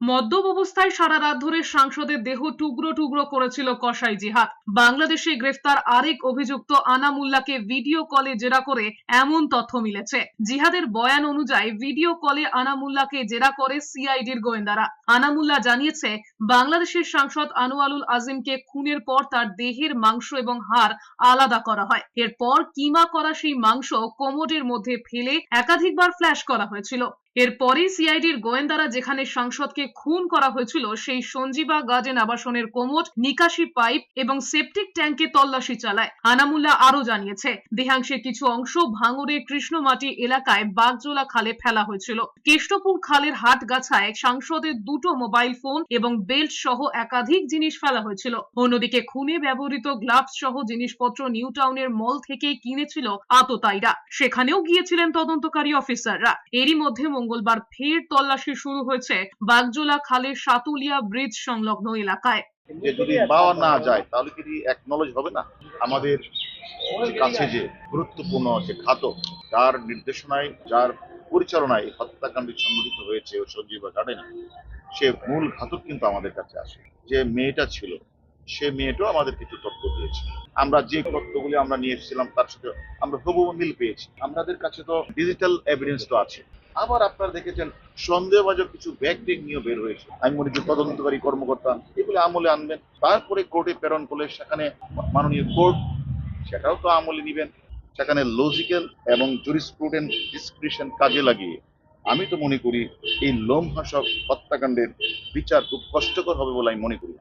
মদ্যপ অবস্থায় সারা রাত ধরে সাংসদের দেহ টুকরো টুকরো করেছিল কসাই জিহাদ। বাংলাদেশে গ্রেফতার আরেক অভিযুক্ত আনামুল্লাকে ভিডিও কলে জেরা করে এমন তথ্য মিলেছে। জিহাদের বয়ান অনুযায়ী, ভিডিও কলে আনামুল্লাকে জেরা করে সিআইডির গোয়েন্দারা। আনামুল্লাহ জানিয়েছে, বাংলাদেশের সাংসদ আনোয়ারুল আজিমকে খুনের পর তার দেহের মাংস এবং হাড় আলাদা করা হয়। এরপর কিমা করা সেই মাংস কোমরের মধ্যে ফেলে একাধিকবার ফ্ল্যাশ করা হয়েছিল। এরপরই সিআইডির গোয়েন্দারা যেখানে সাংসদকে খুন করা হয়েছিল, সেই সঞ্জীবা গার্ডেন আবাসনের কোমর, নিকাশি পাইপ এবং সেপটিক ট্যাঙ্কে তল্লাশি চালায়, আনামুল্লাহ আরও জানিয়েছে। দেহাংশের কিছু অংশ ভাঙড়ের কৃষ্ণমাটি এলাকায় বাগজোলা খালে ফেলা হয়েছিল। কেষ্টপুর খালের হাটগাছায় সাংসদের দুটো মোবাইল ফোন এবং বেল্ট সহ একাধিক জিনিস ফেলা হয়েছিল। অন্যদিকে খুনে ব্যবহৃত গ্লাভস সহ জিনিসপত্র নিউ টাউনের মল থেকে কিনেছিল আততায়ীরা। সেখানেও গিয়েছিলেন তদন্তকারী অফিসাররা। এরই মধ্যে মঙ্গলবার ফের তল্লাশি শুরু হয়েছে বাগজোলা খালের সাতুলিয়া ব্রিজ সংলগ্ন এলাকায়। যে যদি পাওয়া না যায়, তাহলে কি একনলেজ হবে না? আমাদের কাছে যে গুরুত্বপূর্ণ যে নির্দেশনায়, যার পরিচালনায় সংঘটিত হয়েছে ও সে মূল ঘাতক কিন্তু আমাদের কাছে আসে। যে মেয়েটা ছিল, সে মেয়েটাও আমাদের কিছু তথ্য দিয়েছে। আমরা যে তথ্যগুলি আমরা নিয়ে এসেছিলাম, তার সাথে আমরা হুবহু মিল পেয়েছি। আমাদের কাছে তো ডিজিটাল এভিডেন্স তো আছে। আবার আপনারা দেখেছেন সন্দেহভাজন কিছু ব্যাগ নিয়ে বের হয়েছে। আমি মনে করি তদন্তকারী কর্মকর্তা, এগুলো আমলে আনবেন। তারপরে কোর্টে প্রেরণ করলে সেখানে মাননীয় কোর্ট, সেটাও তো আমলে নিবেন। সেখানে লজিক্যাল এবং জুরিস্প্রুডেন্ট ডিসক্রিপশন কাজে লাগিয়ে। আমি তো মনে করি এই লোমহাসক হত্যাকাণ্ডের বিচার খুব কষ্টকর হবে বলে আমি মনে করি।